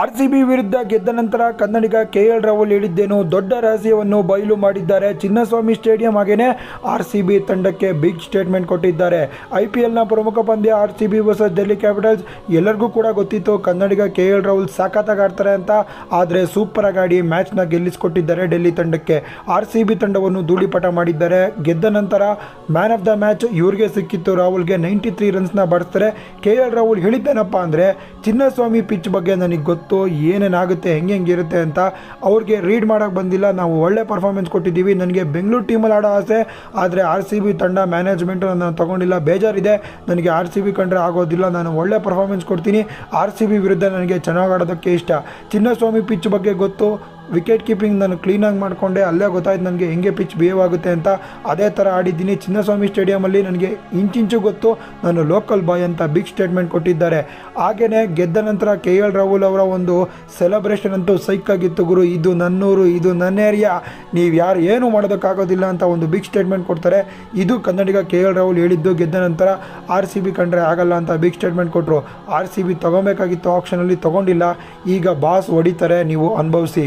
R C B ವಿರುದ್ಧ ಗೆದ್ದ ನಂತರ ಕನ್ನಡಿಗ ಕೆ ಎಲ್ ರಾಹುಲ್ ಹೇಳಿದ್ದೇನು, ದೊಡ್ಡ ರಹಸ್ಯವನ್ನು ಬಯಲು ಮಾಡಿದ್ದಾರೆ ಚಿನ್ನಸ್ವಾಮಿ ಸ್ಟೇಡಿಯಂ ಹಾಗೆಯೇ ಆರ್ ಸಿ ಬಿ ತಂಡಕ್ಕೆ ಬಿಗ್ ಸ್ಟೇಟ್ಮೆಂಟ್ ಕೊಟ್ಟಿದ್ದಾರೆ. ಐ ಪಿ ಎಲ್ನ ಪ್ರಮುಖ ಪಂದ್ಯ R C B versus Delhi capitals ಎಲ್ಲರಿಗೂ ಕೂಡ ಗೊತ್ತಿತ್ತು ಕನ್ನಡಿಗ ಕೆ ಎಲ್ ರಾಹುಲ್ ಸಾಕತ್ತಾಗಿ ಆಡ್ತಾರೆ ಅಂತ, ಆದರೆ ಸೂಪರ್ ಆಗಿ ಮ್ಯಾಚ್ನ ಗೆಲ್ಲಿಸಿಕೊಟ್ಟಿದ್ದಾರೆ ಡೆಲ್ಲಿ ತಂಡಕ್ಕೆ. ಆರ್ ಸಿ ಬಿ ತಂಡವನ್ನು ಧೂಳಿಪಟ ಮಾಡಿದ್ದಾರೆ. ಗೆದ್ದ ನಂತರ ಮ್ಯಾನ್ ಆಫ್ ದ ಮ್ಯಾಚ್ ಇವ್ರಿಗೆ ಸಿಕ್ಕಿತ್ತು. ರಾಹುಲ್ಗೆ ನೈಂಟಿ ತ್ರೀ ರನ್ಸ್ನ ಬಾಡಿಸ್ತಾರೆ ಕೆ ಎಲ್ ರಾಹುಲ್ ಹೇಳಿದ್ದೇನಪ್ಪ ಅಂದರೆ, ಚಿನ್ನಸ್ವಾಮಿ ಪಿಚ್ ಬಗ್ಗೆ ನನಗೆ ಗೊತ್ತು ಏನೇನಾಗುತ್ತೆ, ಹೆಂಗೆ ಹೆಂಗಿರುತ್ತೆ ಅಂತ ಅವ್ರಿಗೆ ರೀಡ್ ಮಾಡೋಕ್ಕೆ ಬಂದಿಲ್ಲ. ನಾವು ಒಳ್ಳೆ ಪರ್ಫಾರ್ಮೆನ್ಸ್ ಕೊಟ್ಟಿದ್ದೀವಿ. ನನಗೆ ಬೆಂಗಳೂರು ಟೀಮಲ್ಲಿ ಆಡೋ ಆಸೆ. ಆದರೆ ಆರ್ ಸಿ ಬಿ ತಂಡ ಮ್ಯಾನೇಜ್ಮೆಂಟು ನಾನು ತೊಗೊಂಡಿಲ್ಲ. ಬೇಜಾರಿದೆ. ನನಗೆ ಆರ್ ಸಿ ಬಿ ಕಂಡ್ರೆ ಆಗೋದಿಲ್ಲ. ನಾನು ಒಳ್ಳೆ ಪರ್ಫಾರ್ಮೆನ್ಸ್ ಕೊಡ್ತೀನಿ. ಆರ್ ಸಿ ಬಿ ವಿರುದ್ಧ ನನಗೆ ಚೆನ್ನಾಗಿ ಆಡೋದಕ್ಕೆ ಇಷ್ಟ. ಚಿನ್ನಸ್ವಾಮಿ ಪಿಚ್ ಬಗ್ಗೆ ಗೊತ್ತು. ವಿಕೆಟ್ ಕೀಪಿಂಗ್ ನಾನು ಕ್ಲೀನಾಗಿ ಮಾಡಿಕೊಂಡೆ, ಅಲ್ಲೇ ಗೊತ್ತಾಯ್ತು ನನಗೆ ಹೆಂಗೆ ಪಿಚ್ ಬಿಹೇವ್ ಆಗುತ್ತೆ ಅಂತ. ಅದೇ ಥರ ಆಡಿದ್ದೀನಿ. ಚಿನ್ನಸ್ವಾಮಿ ಸ್ಟೇಡಿಯಮಲ್ಲಿ ನನಗೆ ಇಂಚಿಂಚು ಗೊತ್ತು, ನಾನು ಲೋಕಲ್ ಬಾಯ್ ಅಂತ ಬಿಗ್ ಸ್ಟೇಟ್ಮೆಂಟ್ ಕೊಟ್ಟಿದ್ದಾರೆ. ಹಾಗೆಯೇ ಗೆದ್ದ ನಂತರ ಕೆ ಎಲ್ ರಾಹುಲ್ ಅವರ ಒಂದು ಸೆಲೆಬ್ರೇಷನ್ ಅಂತೂ ಸೈಕ್ ಆಗಿತ್ತು ಗುರು. ಇದು ನನ್ನೂರು, ಇದು ನನ್ನ ಏರಿಯಾ ನೀವು ಯಾರು ಏನು ಮಾಡೋದಕ್ಕಾಗೋದಿಲ್ಲ ಅಂತ ಒಂದು ಬಿಗ್ ಸ್ಟೇಟ್ಮೆಂಟ್ ಕೊಡ್ತಾರೆ. ಇದು ಕನ್ನಡಿಗ ಕೆ ಎಲ್ ರಾಹುಲ್ ಹೇಳಿದ್ದು, ಗೆದ್ದ ನಂತರ ಆರ್ ಸಿ ಬಿ ಕಂಡ್ರೆ ಆಗಲ್ಲ ಅಂತ ಬಿಗ್ ಸ್ಟೇಟ್ಮೆಂಟ್ ಕೊಟ್ಟರು ಆರ್ ಸಿ ಬಿ ತೊಗೊಬೇಕಾಗಿತ್ತು ಆಪ್ಷನಲ್ಲಿ ತೊಗೊಂಡಿಲ್ಲ. ಈಗ ಬಾಸ್ ಹೊಡಿತಾರೆ, ನೀವು ಅನುಭವಿಸಿ.